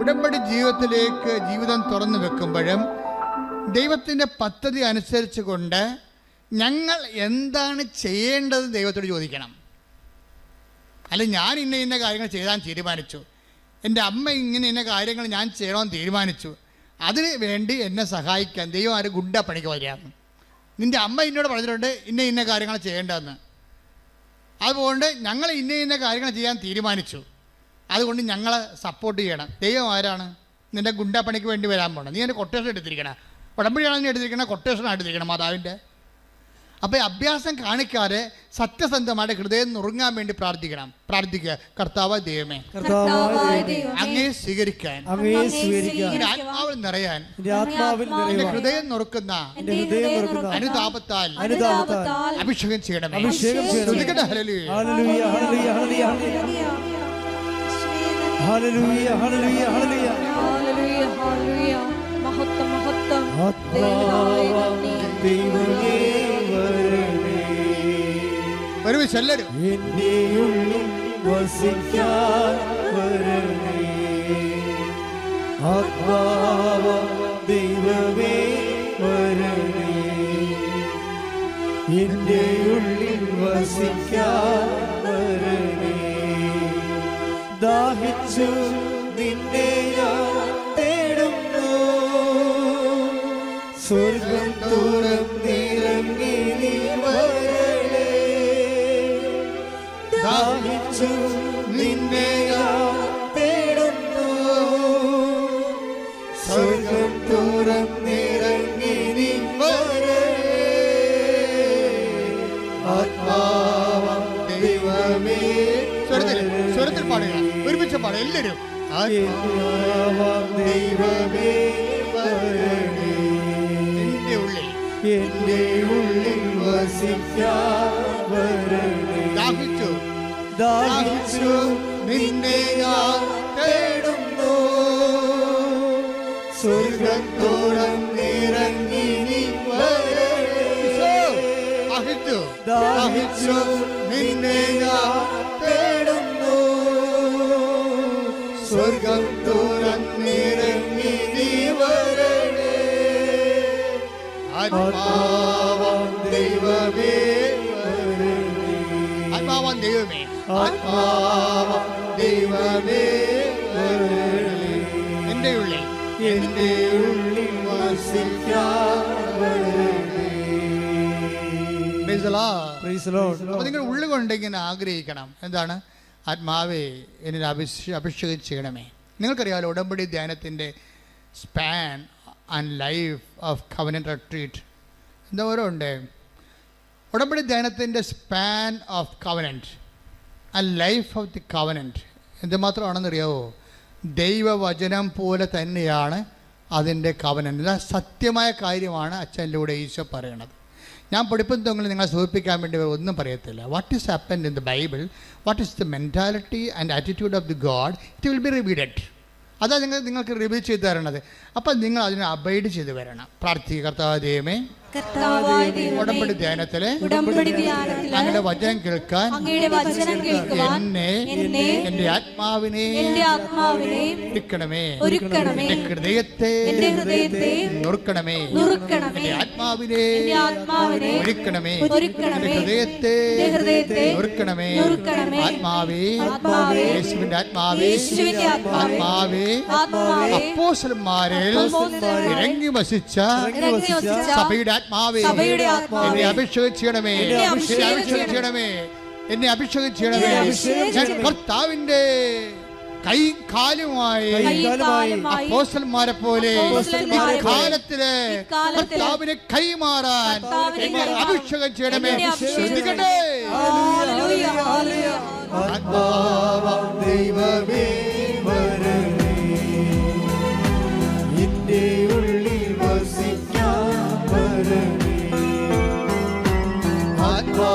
ഉടമ്പടി ജീവിതത്തിലേക്ക് ജീവിതം തുറന്നു വെക്കുമ്പോഴും ദൈവത്തിന്റെ പദ്ധതി അനുസരിച്ച് കൊണ്ട് ഞങ്ങൾ എന്താണ് ചെയ്യേണ്ടത് ദൈവത്തോട് ചോദിക്കണം. അല്ല ഞാൻ ഇന്ന ഇന്ന കാര്യങ്ങൾ ചെയ്താൻ തീരുമാനിച്ചു. എന്റെ അമ്മ ഇങ്ങനെ ഇന്ന കാര്യങ്ങൾ ഞാൻ ചെയ്യണമെന്ന് തീരുമാനിച്ചു. അതിന് വേണ്ടി എന്നെ സഹായിക്കാൻ ദൈവം ആരും ഗുണ്ട പണിക്ക് വരികയാണ്. നിന്റെ അമ്മ എന്നോട് പറഞ്ഞിട്ടുണ്ട് ഇന്ന ഇന്ന കാര്യങ്ങൾ ചെയ്യേണ്ടതെന്ന്. അതുകൊണ്ട് ഞങ്ങൾ ഇന്ന ഇന്ന കാര്യങ്ങൾ ചെയ്യാൻ തീരുമാനിച്ചു. അതുകൊണ്ട് ഞങ്ങളെ സപ്പോർട്ട് ചെയ്യണം. ദൈവം ആരാണ്? നിന്റെ ഗുണ്ടാപ്പണിക്ക് പണിക്ക് വേണ്ടി വരാൻ പോകണം നീ എന്റെ കൊട്ടേഷൻ എടുത്തിരിക്കണം. ഉടമ്പടിയാണ് നീ എടുത്തിരിക്കണം കൊട്ടേഷനാണ് എടുത്തിരിക്കണം മാതാവിന്റെ. അപ്പോൾ അഭ്യാസം കാണിക്കാതെ സത്യസന്ധമായിട്ട് ഹൃദയം നുറുങ്ങാൻ വേണ്ടി പ്രാർത്ഥിക്കണം. പ്രാർത്ഥിക്കുക കർത്താവ് ദൈവമേ അങ്ങേ സ്വീകരിക്കാൻ അങ്ങയെ സ്വീകരിക്കാൻ എന്റെ ആത്മാവിൽ നിറയാൻ ഹൃദയം നുറുക്കുന്ന അനുതാപത്താൽ അഭിഷേകം ചെയ്യണം അഭിഷേകം ചെയ്യണമേ. ഹല്ലേലൂയ. ഹല്ലേലൂയ ഹല്ലേലൂയ ഹല്ലേലൂയ ഹല്ലേലൂയ. മഹത്വം മഹത്വം. ദൈവമേ, വരണേ. ഒരുമിച്ച് എല്ലാവരും. എന്റെ ഉള്ളിൽ വസിക്കാൻ വരണേ. ആത്മാവ ദൈവമേ വരണേ. എന്റെ ഉള്ളിൽ വസിക്കാൻ വരണേ. ദാഹിച്ചു നിന്നെ ഞാൻ തേടുന്നു. സ്വർഗം തുറന്നിറങ്ങി നീ വരണേ. ദാഹിച്ചു നിന്നെ ഞാൻ ഒരുമിച്ച് പാടുക എല്ലാവരും ദൈവമേ വരണേ എന്റെ ഉള്ളിൽ. എന്റെ ഉള്ളിൽ വസിക്കാൻ വരണേ ദാഹിച്ചു. ദാഹിച്ചു. നിന്നെ ഞാൻ തേടുന്നു. സ്വർഗത്തോളം നിറങ്ങി ദാഹിച്ചു. ദാഹിച്ചു. നിന്നെ സ്വർഗം തുറന്നിറങ്ങി നീ വരണേ. ആത്മാവം ദൈവമേ ദൈവമേ. ആത്മാവം ഉള്ളിൽ. എന്റെ വസിക്കാൻ നിങ്ങൾ ഉള്ളുകൊണ്ട് ഇങ്ങനെ ആഗ്രഹിക്കണം. എന്താണ്? ആത്മാവേ എന്നെ അഭിഷേ അഭിഷേകം ചെയ്യണമേ. നിങ്ങൾക്കറിയാമല്ലോ ഉടമ്പടി ധ്യാനത്തിന്റെ span and life of covenant retreat എന്താ ഓരോ ഉണ്ട്? ഉടമ്പടി ധ്യാനത്തിന്റെ span of covenant and life of the covenant എന്തുമാത്രമാണെന്നറിയാവോ? ദൈവവചനം പോലെ തന്നെയാണ് അതിന്റെ കവനന്റ് സത്യമായ കാര്യമാണ് അച്ഛനിലൂടെ ഈശോ പറയണത്. ഞാൻ പഠിപ്പുന്നതെങ്കിൽ നിങ്ങളെ സൂചിപ്പിക്കാൻ വേണ്ടി ഒന്നും പറയത്തില്ല. What is happen in the bible what is the mentality and attitude of the God it will be revealed അതാണ് നിങ്ങൾ നിങ്ങൾക്ക് റിവീൽ ചെയ്ത് തരണത്. അപ്പം നിങ്ങൾ അതിനെ അബൈഡ് ചെയ്ത് വരണം. പ്രാർത്ഥിക കർത്താവ് ദൈവമേ, ഉടമ്പടി ധ്യാനത്തിലെ ഉടമ്പടി ധ്യാനത്തിൽ അങ്ങയുടെ വചനം കേൾക്കാൻ അങ്ങയുടെ വചനം കേൾക്കുവാൻ എന്നെ എന്റെ ആത്മാവിനെ എന്റെ ആത്മാവിനെ ഒരുക്കണമേ. ഒരുക്കണമേ. എന്റെ ഹൃദയത്തെ എന്റെ ഹൃദയത്തെ നുറുക്കണമേ. നുറുക്കണമേ. എന്റെ ആത്മാവിനെ എന്റെ ആത്മാവിനെ ഒരുക്കണമേ. ഒരുക്കണമേ. ഹൃദയത്തെ എന്റെ ഹൃദയത്തെ നുറുക്കണമേ. നുറുക്കണമേ. ആത്മാവേ ആത്മാവേ യേശുവിന്റെ ആത്മാവേ യേശുവിന്റെ ആത്മാവേ ആത്മാവേ അപ്പോസലന്മാരിൽ ഇറങ്ങി വസിച്ച സഭയുടെ ആത്മാവേ എന്നെ അഭിഷേകം ചെയ്യണമേ എന്നെ അഭിഷേകം അഭിഷേകം ചെയ്യണമേ എന്നെ അഭിഷേകം ചെയ്യണമേ. ഞാൻ. കർത്താവിന്റെ കൈ കാലുമായി കൈകാലുമായി പോലെ അപ്പോസ്തലന്മാരെ പോലെ കാലത്തിൽ കർത്താവിനെ കൈമാറാൻ അഭിഷേകം ചെയ്യണമേ. ശ്രദ്ധിക്കട്ടെ. ഹല്ലേലൂയ, ഹല്ലേലൂയ. ആത്മാവം ദൈവമേ വരണേ. എന്റെ ഉള്ളിൽ വസിക്കാൻ വരണേ ആത്മാ